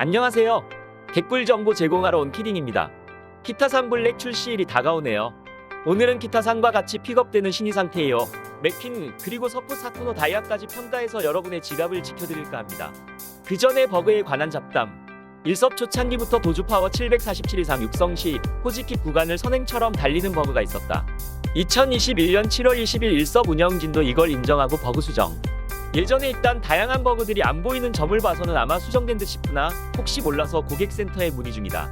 안녕하세요. 개꿀 정보 제공하러 온 키딩입니다. 기타산 블랙 출시일이 다가오네요. 오늘은 기타산과 같이 픽업되는 신의 상태예요. 맥퀸 그리고 서포 사토노 다이아까지 평가해서 여러분의 지갑을 지켜드릴까 합니다. 그 전에 버그에 관한 잡담. 일섭 초창기부터 도주 파워 747 이상 육성 시 호지킥 구간을 선행처럼 달리는 버그가 있었다. 2021년 7월 20일 일섭 운영진도 이걸 인정하고 버그 수정. 예전에 있던 다양한 버그들이 안 보이는 점을 봐서는 아마 수정된 듯 싶으나 혹시 몰라서 고객센터에 문의 중이다.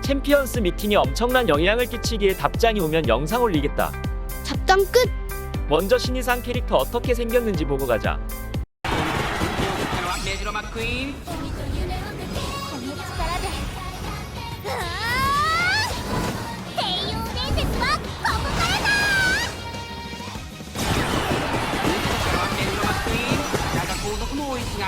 챔피언스 미팅에 엄청난 영향을 끼치기에 답장이 오면 영상 올리겠다. 잡담 끝. 먼저 신이상 캐릭터 어떻게 생겼는지 보고 가자. 続も追いすが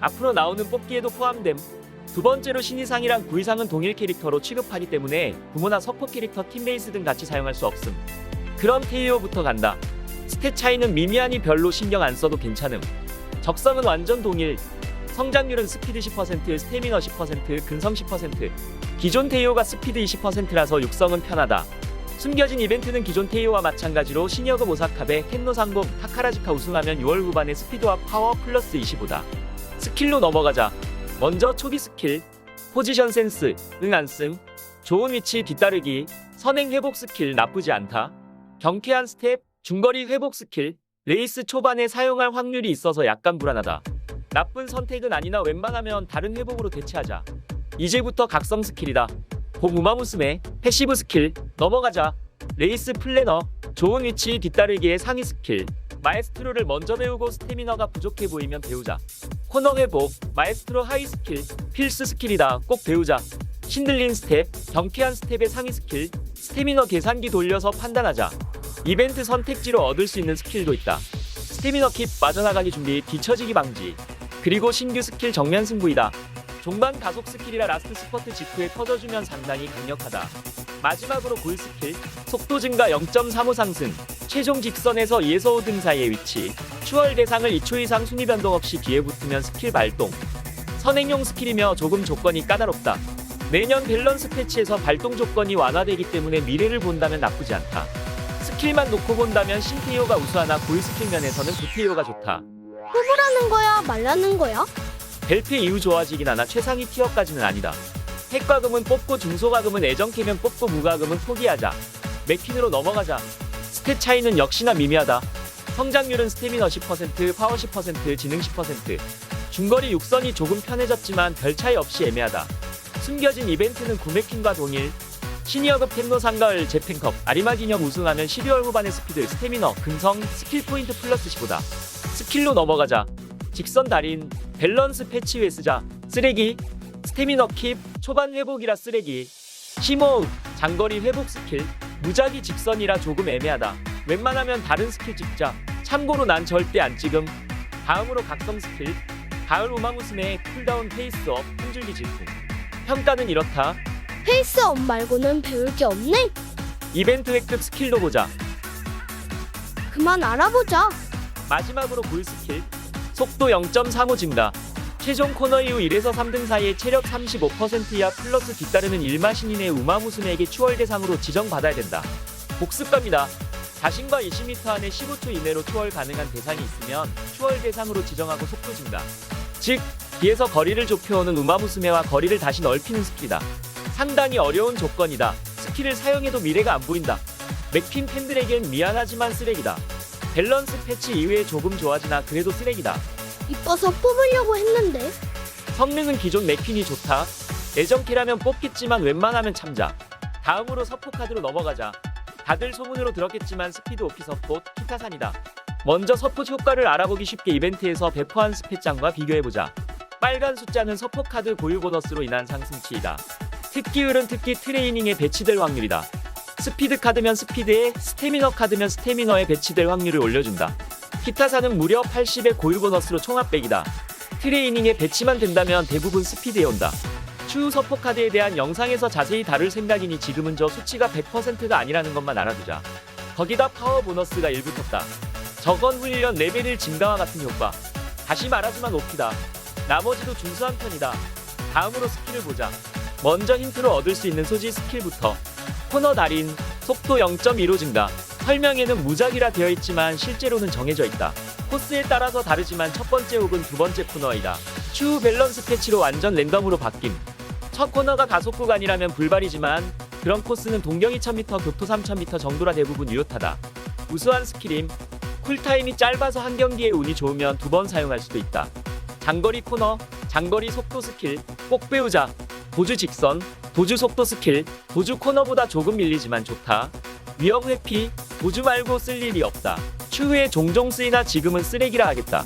앞으로 나오는 뽑기에도 포함됨. 두 번째로 신이상이랑 구이상은 동일 캐릭터로 취급하기 때문에 부모나 서포 캐릭터 팀메이스 등 같이 사용할 수 없음. 그럼 테이오부터 간다. 스탯 차이는 미미하니 별로 신경 안 써도 괜찮음. 적성은 완전 동일. 성장률은 스피드 10%, 스태미너 10%, 근성 10%. 기존 테이오가 스피드 20%라서 육성은 편하다. 숨겨진 이벤트는 기존 테이오와 마찬가지로 시니어급 오사카베, 켄노 상봉, 타카라즈카 우승하면 6월 후반에 스피드와 파워 플러스 25다. 스킬로 넘어가자. 먼저 초기 스킬, 포지션 센스, 응 안씀, 좋은 위치 뒤따르기, 선행 회복 스킬 나쁘지 않다. 경쾌한 스텝, 중거리 회복 스킬, 레이스 초반에 사용할 확률이 있어서 약간 불안하다. 나쁜 선택은 아니나 웬만하면 다른 회복으로 대체하자. 이제부터 각성 스킬이다. 봄 우마무스메, 패시브 스킬, 넘어가자. 레이스 플래너, 좋은 위치 뒤따르기의 상위 스킬. 마에스트로를 먼저 배우고 스태미너가 부족해 보이면 배우자. 코너 회복, 마에스트로 하이 스킬, 필수 스킬이다. 꼭 배우자. 신들린 스텝, 경쾌한 스텝의 상위 스킬, 스태미너 계산기 돌려서 판단하자. 이벤트 선택지로 얻을 수 있는 스킬도 있다. 스태미너 킵 빠져나가기 준비, 뒤처지기 방지. 그리고 신규 스킬 정면 승부이다. 종반 가속 스킬이라 라스트 스퍼트 직후에 터져주면 상당히 강력하다. 마지막으로 골 스킬, 속도 증가 0.35 상승, 최종 직선에서 2에서 5등 사이의 위치, 추월 대상을 2초 이상 순위 변동 없이 뒤에 붙으면 스킬 발동. 선행용 스킬이며 조금 조건이 까다롭다. 내년 밸런스 패치에서 발동 조건이 완화되기 때문에 미래를 본다면 나쁘지 않다. 스킬만 놓고 본다면 신테이오가 우수하나 골 스킬 면에서는 구테이오가 좋다. 뽑으라는 거야 말라는 거야? 벨트 이후 좋아지긴 하나 최상위 티어까지는 아니다. 핵과금은 뽑고 중소과금은 애정캐면 뽑고 무과금은 포기하자. 맥퀸으로 넘어가자. 스탯 차이는 역시나 미미하다. 성장률은 스태미너 10%, 파워 10%, 지능 10%. 중거리 육선이 조금 편해졌지만 별 차이 없이 애매하다. 숨겨진 이벤트는 구매퀸과 동일. 시니어급 템노 상가을 재팬컵 아리마 기념 우승하면 12월 후반의 스피드, 스태미너, 근성, 스킬 포인트 플러스 15다. 스킬로 넘어가자. 직선 달인, 밸런스 패치 회 쓰자. 쓰레기, 스태미너 킵, 초반 회복이라 쓰레기. 심호흡, 장거리 회복 스킬, 무작위 직선이라 조금 애매하다. 웬만하면 다른 스킬 찍자. 참고로 난 절대 안 찍음. 다음으로 각성 스킬. 가을 우마무스메의 쿨다운 페이스업, 한 줄기 질풍. 평가는 이렇다. 페이스업 말고는 배울 게 없네. 이벤트 획득 스킬로 보자. 그만 알아보자. 마지막으로 골 스킬. 속도 0.35 증가. 최종 코너 이후 1에서 3등 사이에 체력 35% 이하 플러스 뒤따르는 일마신인의 우마무스메에게 추월 대상으로 지정받아야 된다. 복습갑니다. 자신과 20m 안에 15초 이내로 추월 가능한 대상이 있으면 추월 대상으로 지정하고 속도 증가. 즉, 뒤에서 거리를 좁혀오는 우마무스메와 거리를 다시 넓히는 스킬이다. 상당히 어려운 조건이다. 스킬을 사용해도 미래가 안 보인다. 맥퀸 팬들에겐 미안하지만 쓰레기다. 밸런스 패치 이후에 조금 좋아지나 그래도 쓰레기다. 이뻐서 뽑으려고 했는데 성능은 기존 맥퀸이 좋다. 애정키라면 뽑겠지만 웬만하면 참자. 다음으로 서포 카드로 넘어가자. 다들 소문으로 들었겠지만 스피드 오피 서포 키타산이다. 먼저 서포 효과를 알아보기 쉽게 이벤트에서 배포한 스펫장과 비교해보자. 빨간 숫자는 서포 카드 고유 보너스로 인한 상승치이다. 특기율은 특기 트레이닝에 배치될 확률이다. 스피드 카드면 스피드에 스태미너 카드면 스태미너에 배치될 확률을 올려준다. 기타사는 무려 80의 고유 보너스로 총합백이다. 트레이닝에 배치만 된다면 대부분 스피드에 온다. 추후 서포 카드에 대한 영상에서 자세히 다룰 생각이니 지금은 저 수치가 100%가 아니라는 것만 알아두자. 거기다 파워 보너스가 일 붙었다. 저건 훈련 레벨을 증가와 같은 효과. 다시 말하지만 오피다. 나머지도 준수한 편이다. 다음으로 스킬을 보자. 먼저 힌트로 얻을 수 있는 소지 스킬부터. 코너 달인, 속도 0.15 증가. 설명에는 무작위라 되어 있지만 실제로는 정해져 있다. 코스에 따라서 다르지만 첫 번째 혹은 두 번째 코너이다. 추후 밸런스 패치로 완전 랜덤으로 바뀜. 첫 코너가 가속 구간이라면 불발이지만 그런 코스는 동경이 1000m, 교토 3000m 정도라 대부분 유효타다. 우수한 스킬임. 쿨타임이 짧아서 한 경기에 운이 좋으면 두 번 사용할 수도 있다. 장거리 코너, 장거리 속도 스킬 꼭 배우자. 도주 직선, 도주 속도 스킬, 도주 코너보다 조금 밀리지만 좋다. 위험 회피, 도주 말고 쓸 일이 없다. 추후에 종종 쓰이나 지금은 쓰레기라 하겠다.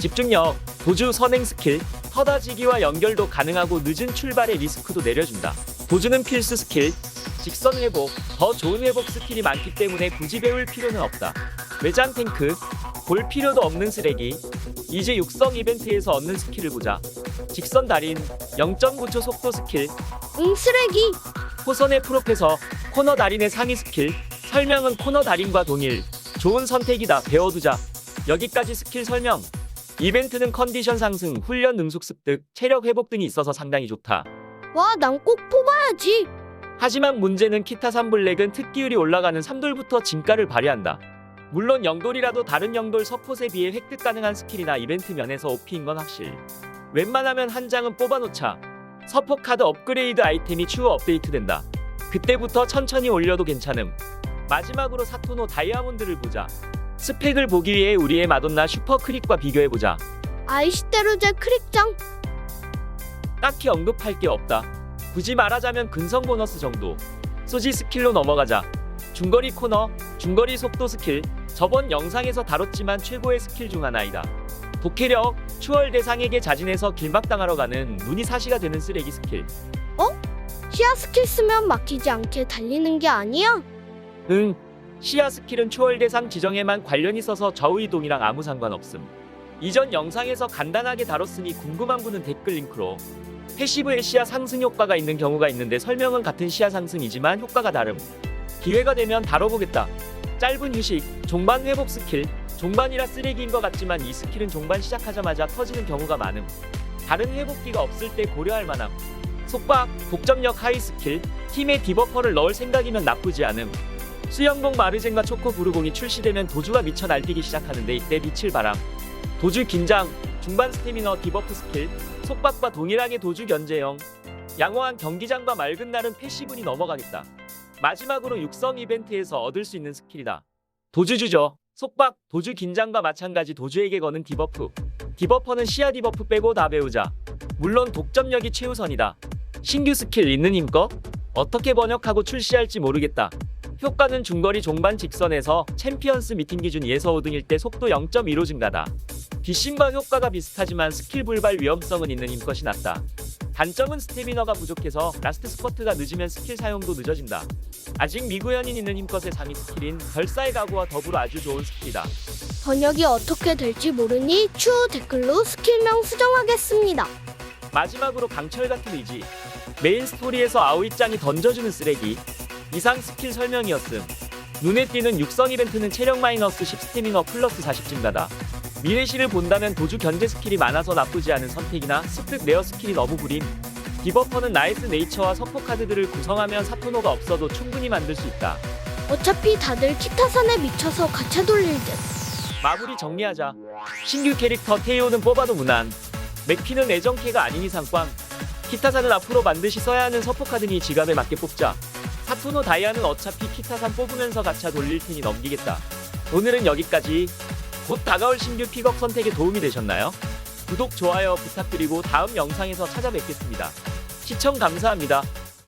집중력, 도주 선행 스킬, 터다지기와 연결도 가능하고 늦은 출발의 리스크도 내려준다. 도주는 필수 스킬, 직선 회복, 더 좋은 회복 스킬이 많기 때문에 굳이 배울 필요는 없다. 외장 탱크, 볼 필요도 없는 쓰레기. 이제 육성 이벤트에서 얻는 스킬을 보자. 직선 달인, 0.9초 속도 스킬, 응 쓰레기 호선의 프로페서, 코너 달인의 상위 스킬, 설명은 코너 달인과 동일. 좋은 선택이다. 배워두자. 여기까지 스킬 설명. 이벤트는 컨디션 상승, 훈련 능숙 습득, 체력 회복 등이 있어서 상당히 좋다. 와 난 꼭 뽑아야지 하지만 문제는 키타 3블랙은 특기율이 올라가는 3돌부터 진가를 발휘한다. 물론 영돌이라도 다른 영돌 서폿에 비해 획득 가능한 스킬이나 이벤트 면에서 OP인 건 확실. 웬만하면 한 장은 뽑아놓자. 서폿 카드 업그레이드 아이템이 추후 업데이트된다. 그때부터 천천히 올려도 괜찮음. 마지막으로 사토노 다이아몬드를 보자. 스펙을 보기 위해 우리의 마돈나 슈퍼 크릭과 비교해보자. 아이시테르제 크릭장 딱히 언급할 게 없다. 굳이 말하자면 근성 보너스 정도. 소지 스킬로 넘어가자. 중거리 코너, 중거리 속도 스킬. 저번 영상에서 다뤘지만 최고의 스킬 중 하나이다. 독해력, 추월 대상에게 자진해서 길막당하러 가는 눈이 사시가 되는 쓰레기 스킬. 시야 스킬 쓰면 막히지 않게 달리는 게 아니야? 응. 시야 스킬은 추월 대상 지정에만 관련 있어서 좌우 이동이랑 아무 상관없음. 이전 영상에서 간단하게 다뤘으니 궁금한 분은 댓글 링크로. 패시브에 시야 상승 효과가 있는 경우가 있는데 설명은 같은 시야 상승이지만 효과가 다름. 기회가 되면 다뤄보겠다. 짧은 휴식, 종반 회복 스킬. 종반이라 쓰레기인 것 같지만 이 스킬은 종반 시작하자마자 터지는 경우가 많음. 다른 회복기가 없을 때 고려할 만함. 속박, 독점력 하이 스킬, 팀에 디버퍼를 넣을 생각이면 나쁘지 않음. 수영복 마르젠과 초코 부르공이 출시되면 도주가 미쳐 날뛰기 시작하는데 이때 빛을 발함. 도주 긴장, 중반 스태미너 디버프 스킬, 속박과 동일하게 도주 견제형. 양호한 경기장과 맑은 날은 패시분이 넘어가겠다. 마지막으로 육성 이벤트에서 얻을 수 있는 스킬이다. 도주주죠. 속박, 도주 긴장과 마찬가지 도주에게 거는 디버프. 디버퍼는 시야 디버프 빼고 다 배우자. 물론 독점력이 최우선이다. 신규 스킬 있는 힘 거? 어떻게 번역하고 출시할지 모르겠다. 효과는 중거리 종반 직선에서 챔피언스 미팅 기준 예서 5등일 때 속도 0.15 증가다. 뒷심과 효과가 비슷하지만 스킬 불발 위험성은 있는 힘것이 낫다. 단점은 스태미너가 부족해서 라스트 스퍼트가 늦으면 스킬 사용도 늦어진다. 아직 미구현인 있는 힘것의 상위 스킬인 별사의 가구와 더불어 아주 좋은 스킬이다. 번역이 어떻게 될지 모르니 추후 댓글로 스킬명 수정하겠습니다 마지막으로 강철 같은 의지. 메인 스토리에서 아오이짱이 던져주는 쓰레기. 이상 스킬 설명이었음. 눈에 띄는 육성 이벤트는 체력 마이너스 10 스태미너 플러스 40 증가다. 미래시를 본다면 도주 견제 스킬이 많아서 나쁘지 않은 선택이나 습득 레어 스킬이 너무 구림. 디버퍼는 나이스 네이처와 서포 카드들을 구성하면 사토노가 없어도 충분히 만들 수 있다. 어차피 다들 키타산에 미쳐서 가차 돌릴 듯 마무리 정리하자. 신규 캐릭터 테이오는 뽑아도 무난. 맥피는 애정캐가 아닌 이상 꽝. 키타산은 앞으로 반드시 써야 하는 서포 카드니 지갑에 맞게 뽑자. 사토노 다이아는 어차피 키타산 뽑으면서 가차 돌릴 테니 넘기겠다. 오늘은 여기까지. 곧 다가올 신규 픽업 선택에 도움이 되셨나요? 구독, 좋아요 부탁드리고 다음 영상에서 찾아뵙겠습니다. 시청 감사합니다.